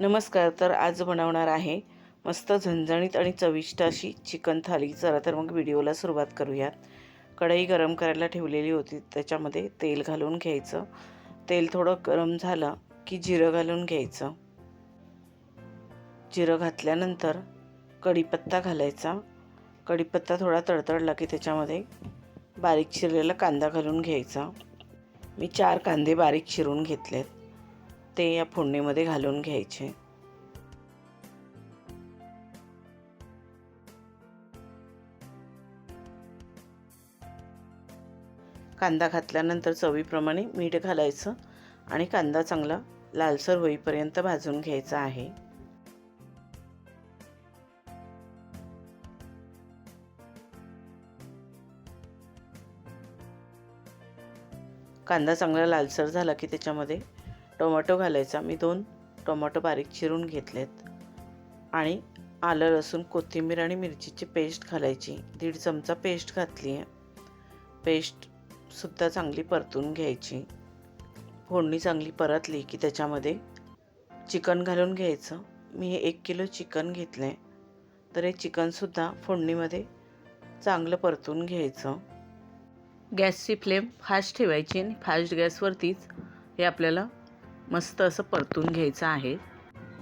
नमस्कार तर आज बनवणार आहे मस्त झणझणीत आणि चविष्ट अशी चिकन थाली. चला तर मग व्हिडिओला सुरुवात करूयात. कढई गरम करायला ठेवलेली होती त्याच्यामध्ये तेल घालून घ्यायचं. तेल थोडं गरम झालं की जिरं घालून घ्यायचं. जिरं घातल्यानंतर कढीपत्ता घालायचा. कढीपत्ता थोडा तडतडला की त्याच्यामध्ये बारीक चिरलेला कांदा घालून घ्यायचा. मी चार कांदे बारीक चिरून घेतलेत. ते या फोडणीमध्ये घालून घ्यायचे. कांदा घातल्यानंतर चवीप्रमाणे मीठ घालायचं आणि कांदा चांगला लालसर होईपर्यंत भाजून घ्यायचा आहे. कांदा चांगला लालसर झाला की त्याच्यामध्ये टोमॅटो घालायचा. मी दोन टोमॅटो बारीक चिरून घेतलेत. आणि आलं लसूण कोथिंबीर आणि मिरचीची पेस्ट घालायची. दीड चमचा पेस्ट घातली आहे पेस्टसुद्धा चांगली परतून घ्यायची. फोडणी चांगली परतली की त्याच्यामध्ये चिकन घालून घ्यायचं. मी हे एक किलो चिकन घेतलं आहे तर हे चिकनसुद्धा फोडणीमध्ये चांगलं परतून घ्यायचं. गॅसची फ्लेम फास्ट ठेवायची आणि फास्ट गॅसवरतीच हे आपल्याला मस्त असं परतून घ्यायचं आहे.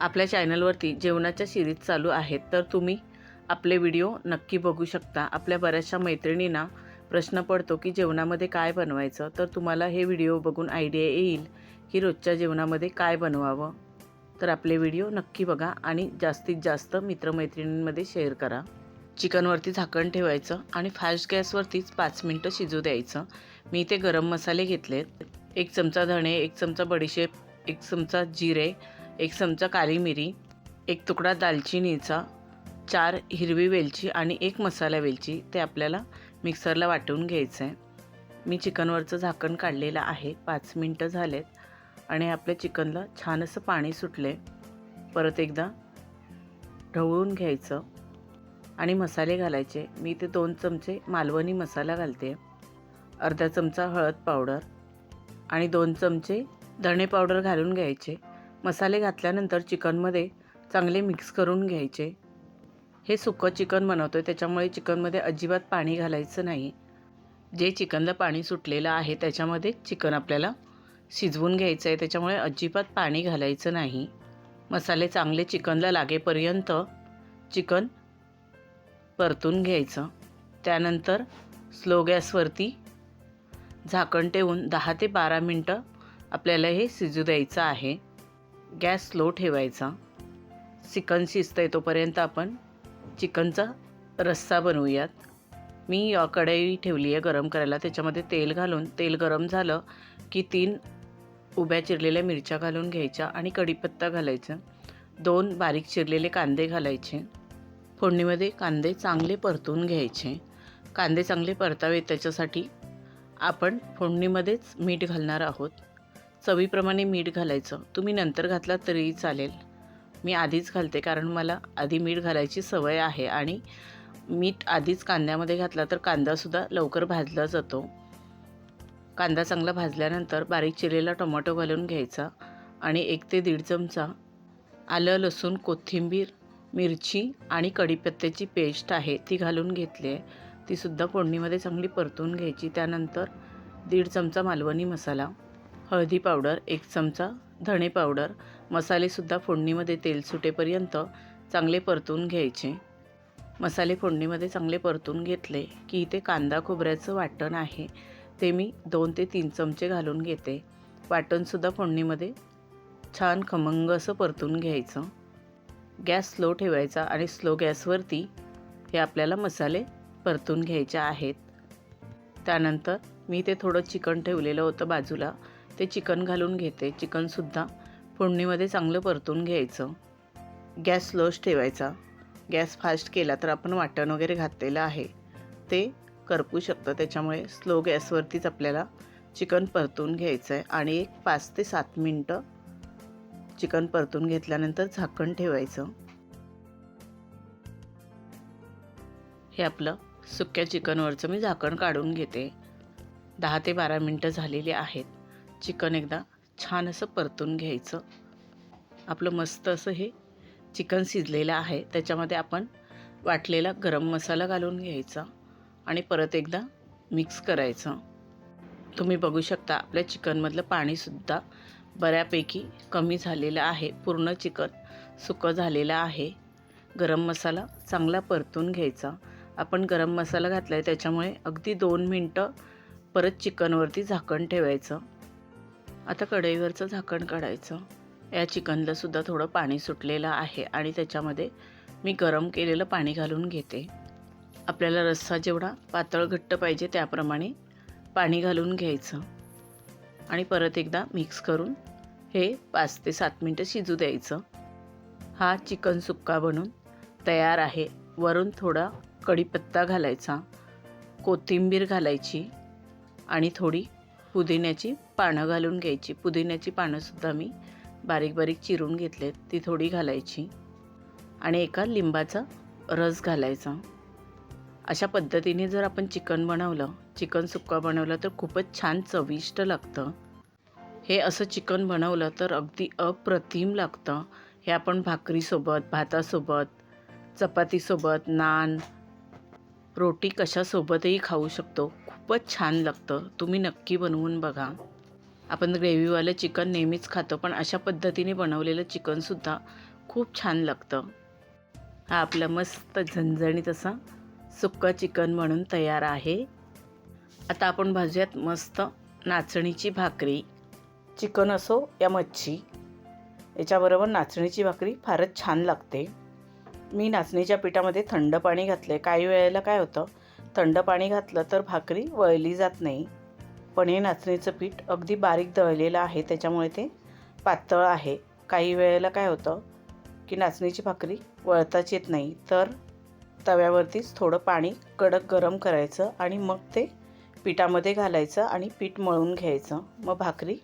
आपल्या चॅनलवरती जेवणाच्या सिरीज चालू आहेत तर तुम्ही आपले व्हिडिओ नक्की बघू शकता. आपल्या बऱ्याचशा मैत्रिणींना प्रश्न पडतो की जेवणामध्ये काय बनवायचं? तर तुम्हाला हे व्हिडिओ बघून आयडिया येईल की रोजच्या जेवणामध्ये काय बनवावं. तर आपले व्हिडिओ नक्की बघा आणि जास्तीत जास्त मित्रमैत्रिणींमध्ये शेअर करा. चिकनवरती झाकण ठेवायचं आणि फास्ट गॅसवरतीच पाच मिनटं शिजू द्यायचं. मी इथे गरम मसाले घेतलेत. एक चमचा धणे एक चमचा बडीशेप एक चमचा जिरे एक चमचा काली मिरी एक तुकडा दालचिनीचा चार हिरवी वेलची आणि एक मसाला वेलची ते आपल्याला मिक्सरला वाटून घ्यायचं आहे मी चिकनवरचं झाकण काढलेलं आहे. पाच मिनटं झालेत आणि आपल्या चिकनला छान असं पाणी सुटले परत एकदा ढवळून घ्यायचं आणि मसाले घालायचे. मी ते दोन चमचे मालवणी मसाला घालते अर्धा चमचा हळद पावडर आणि दोन चमचे धणे पावडर घालून घ्यायचे. मसाले घातल्यानंतर चिकनमध्ये चांगले मिक्स करून घ्यायचे. हे सुकं चिकन बनवतो आहे त्याच्यामुळे चिकनमध्ये अजिबात पाणी घालायचं नाही. जे चिकनला पाणी सुटलेलं आहे त्याच्यामध्ये चिकन आपल्याला शिजवून घ्यायचं आहे त्याच्यामुळे अजिबात पाणी घालायचं नाही. मसाले चांगले चिकनला लागेपर्यंत चिकन परतून घ्यायचं. त्यानंतर स्लो गॅसवरती झाकण ठेवून दहा ते बारा मिनटं आपल्याला हे शिजू द्यायचं आहे. गॅस स्लो ठेवायचा. चिकन शिजतं आहे तोपर्यंत आपण चिकनचा रस्सा बनवूयात. मी कढई ठेवली आहे गरम करायला. त्याच्यामध्ये तेल घालून तेल गरम झालं की तीन उभ्या चिरलेल्या मिरच्या घालून घ्यायच्या आणि कढीपत्ता घालायचा. दोन बारीक चिरलेले कांदे घालायचे. फोडणीमध्ये कांदे चांगले परतून घ्यायचे. कांदे चांगले परतावे त्याच्यासाठी आपण फोडणीमध्येच मीठ घालणार आहोत. चवीप्रमाणे मीठ घालायचं. तुम्ही नंतर घातला तरीही चालेल. मी आधीच घालते कारण मला आधी मीठ घालायची सवय आहे आणि मीठ आधीच कांद्यामध्ये घातला तर कांदासुद्धा लवकर भाजला जातो. कांदा चांगला भाजल्यानंतर बारीक चिरलेला टोमॅटो घालून घ्यायचा आणि एक ते दीड चमचा आलं लसूण कोथिंबीर मिरची आणि कढीपत्त्याची पेस्ट आहे ती घालून घेतली आहे. तीसुद्धा फोडणीमध्ये चांगली परतून घ्यायची. त्यानंतर दीड चमचा मालवणी मसाला. हळदी पावडर एक चमचा धणे पावडर मसालेसुद्धा फोडणीमध्ये तेल सुटेपर्यंत चांगले परतून घ्यायचे. मसाले फोडणीमध्ये चांगले परतून घेतले की इथे कांदा खोबऱ्याचं वाटण आहे. ते मी दोन ते तीन चमचे घालून घेते. वाटणसुद्धा फोडणीमध्ये छान खमंग असं परतून घ्यायचं. गॅस स्लो ठेवायचा आणि स्लो गॅसवरती हे आपल्याला मसाले परतून घ्यायचे आहेत. त्यानंतर मी ते थोडं चिकन ठेवलेलं होतं बाजूला. ते चिकन घालून घेते. चिकनसुद्धा फोडणीमध्ये चांगलं परतून घ्यायचं. गॅस स्लोच ठेवायचा. गॅस फास्ट केला तर आपण वाटण वगैरे घातलेलं आहे. ते करपू शकतं. त्याच्यामुळे स्लो गॅसवरतीच आपल्याला चिकन परतून घ्यायचं आहे आणि एक पाच ते सात मिनटं चिकन परतून घेतल्यानंतर झाकण ठेवायचं. हे आपलं सुक्या चिकनवरचं मी झाकण काढून घेते. दहा ते बारा मिनटं झालेली आहेत. चिकन एकदा छान असं परतून घ्यायचं. आपलं मस्त असं हे चिकन शिजलेलं आहे. त्याच्यामध्ये आपण वाटलेला गरम मसाला घालून घ्यायचा आणि परत एकदा मिक्स करायचं. तुम्ही बघू शकता आपल्या चिकनमधलं पाणीसुद्धा बऱ्यापैकी कमी झालेलं आहे. पूर्ण चिकन सुकं झालेलं आहे. गरम मसाला चांगला परतून घ्यायचा. आपण गरम मसाला घातला आहे त्याच्यामुळे अगदी दोन मिनटं परत चिकनवरती झाकण ठेवायचं. आता कढईवरचं झाकण काढायचं. या चिकनलासुद्धा थोडं पाणी सुटलेलं आहे आणि त्याच्यामध्ये मी गरम केलेलं पाणी घालून घेते. आपल्याला रस्सा जेवढा पातळ घट्ट पाहिजे त्याप्रमाणे पाणी घालून घ्यायचं. आणि परत एकदा मिक्स करून हे पाच ते सात मिनटं शिजू द्यायचं. हा चिकन सुक्का बनून तयार आहे. वरून थोडा कढीपत्ता घालायचा. कोथिंबीर घालायची आणि थोडी पुदिन्याची पानं घालून घ्यायची. पुदिन्याची पानंसुद्धा मी बारीक बारीक चिरून घेतलेत. ती थोडी घालायची आणि एका लिंबाचा रस घालायचा. अशा पद्धतीने जर आपण चिकन बनवलं चिकन सुक्का बनवलं तर खूपच छान चविष्ट लागतं. हे असं चिकन बनवलं तर अगदी अप्रतिम लागतं. हे आपण भाकरीसोबत भातासोबत चपातीसोबत नान रोटी कशासोबतही खाऊ शकतो. खूपच छान लागतं. तुम्ही नक्की बनवून बघा. आपण ग्रेव्हीवालं चिकन नेहमीच खातो पण अशा पद्धतीने बनवलेलं चिकनसुद्धा खूप छान लागतं. हा आपला मस्त झणझणीत असा सुक्का चिकन म्हणून तयार आहे. आता आपण भाजूयात मस्त नाचणीची भाकरी. चिकन असो या मच्छी. याच्याबरोबर नाचणीची भाकरी फारच छान लागते. मी नाचणीच्या पिठामध्ये थंड पाणी घातले काही वेळेला काय होतं थंड पाणी घातलं तर भाकरी वळली जात नाही. पण हे नाचणीचं पीठ अगदी बारीक दळलेलं आहे त्याच्यामुळे ते पातळ आहे. काही वेळेला काय होतं की नाचणीची भाकरी वळताच येत नाही तर तव्यावरतीच थोडं पाणी कडक गरम करायचं आणि मग ते पिठामध्ये घालायचं आणि पीठ मळून घ्यायचं. मग भाकरी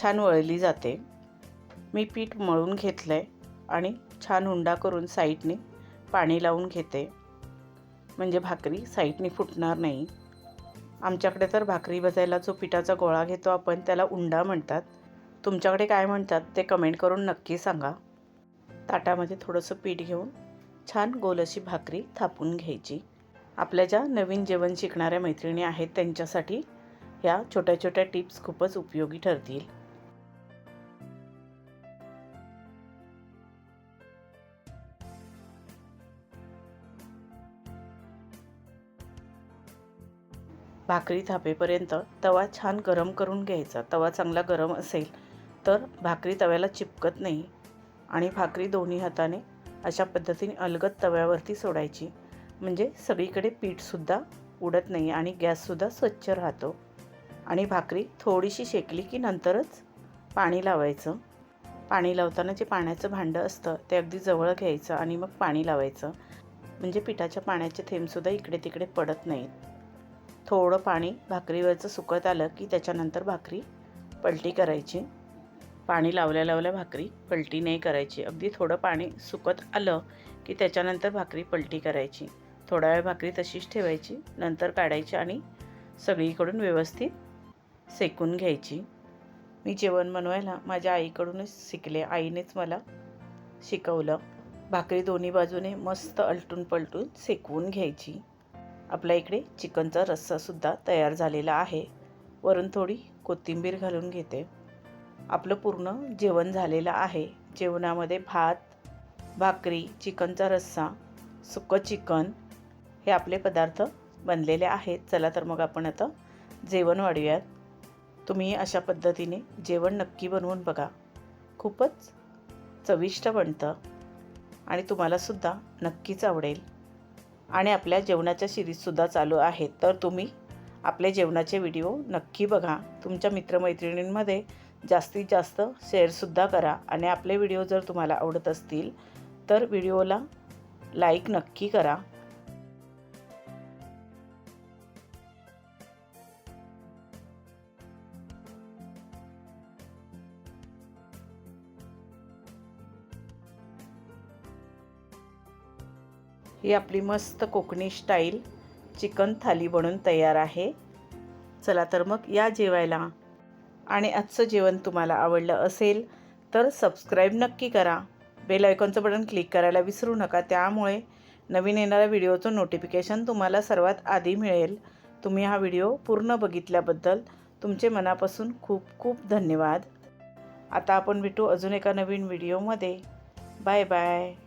छान वळली जाते. मी पीठ मळून घेतलं आहे आणि छान हुंडा करून साईडने पाणी लावून घेते. म्हणजे भाकरी साईडने फुटणार नाही. आमच्याकडे तर भाकरी बजायला जो पिठाचा गोळा घेतो आपण त्याला उंडा म्हणतात. तुमच्याकडे काय म्हणतात ते कमेंट करून नक्की सांगा. ताटामध्ये थोडंसं पीठ घेऊन छान गोल अशी भाकरी थापून घ्यायची. आपल्या ज्या नवीन जेवण शिकणाऱ्या मैत्रिणी आहेत त्यांच्यासाठी ह्या छोट्या छोट्या टिप्स खूपच उपयोगी ठरतील. भाकरी थापेपर्यंत तवा छान गरम करून घ्यायचा. तवा चांगला गरम असेल तर भाकरी तव्याला चिपकत नाही आणि भाकरी दोन्ही हाताने अशा पद्धतीने अलगद तव्यावरती सोडायची. म्हणजे सगळीकडे पीठसुद्धा उडत नाही आणि गॅससुद्धा स्वच्छ राहतो. आणि भाकरी थोडीशी शेकली की नंतरच पाणी लावायचं. पाणी लावताना जे पाण्याचं भांडं असतं ते अगदी जवळ घ्यायचं आणि मग पाणी लावायचं. म्हणजे पिठाच्या पाण्याचे थेंबसुद्धा इकडे तिकडे पडत नाहीत. थोडं पाणी भाकरीवरचं सुकत आलं की त्याच्यानंतर भाकरी पलटी करायची. पाणी लावल्या लावल्या भाकरी पलटी नाही करायची. अगदी थोडं पाणी सुकत आलं की त्याच्यानंतर भाकरी पलटी करायची. थोडा वेळ भाकरी तशीच ठेवायची नंतर काढायची आणि सगळीकडून व्यवस्थित सेकून घ्यायची. मी जेवण बनवायला माझ्या आईकडूनच शिकले. आईनेच मला शिकवलं. भाकरी दोन्ही बाजूने मस्त अलटून पलटून सेकवून घ्यायची. आपल्या इकडे चिकनचा रस्सासुद्धा तयार झालेला आहे. वरून थोडी कोथिंबीर घालून घेते. आपलं पूर्ण जेवण झालेलं आहे. जेवणामध्ये भात भाकरी चिकनचा रस्सा सुकं चिकन हे आपले पदार्थ बनलेले आहेत. चला तर मग आपण आता जेवण वाढूयात. तुम्ही अशा पद्धतीने जेवण नक्की बनवून बघा. खूपच चविष्ट बनतं आणि तुम्हालासुद्धा नक्कीच आवडेल. आणि आपल्या जेवणाच्या सिरीजसुद्धा चालू आहेत. तर तुम्ही आपले जेवणाचे व्हिडिओ नक्की बघा. तुमच्या मित्रमैत्रिणींमध्ये जास्तीत जास्त शेअरसुद्धा करा. आणि आपले व्हिडिओ जर तुम्हाला आवडत असतील तर व्हिडिओला लाईक नक्की करा. ही आपली मस्त कोकणी स्टाईल चिकन थाली बनून तयार आहे. चला तर मग या जेवायला. आणि आजचं जेवण तुम्हाला आवडलं असेल तर सबस्क्राईब नक्की करा. बेल आयकॉनचं बटन क्लिक करायला विसरू नका. त्यामुळे नवीन येणाऱ्या व्हिडिओचं नोटिफिकेशन तुम्हाला सर्वात आधी मिळेल. तुम्ही हा व्हिडिओ पूर्ण बघितल्याबद्दल तुमचे मनापासून खूप खूप धन्यवाद. आता आपण भेटू अजून एका नवीन व्हिडिओमध्ये. Bye bye.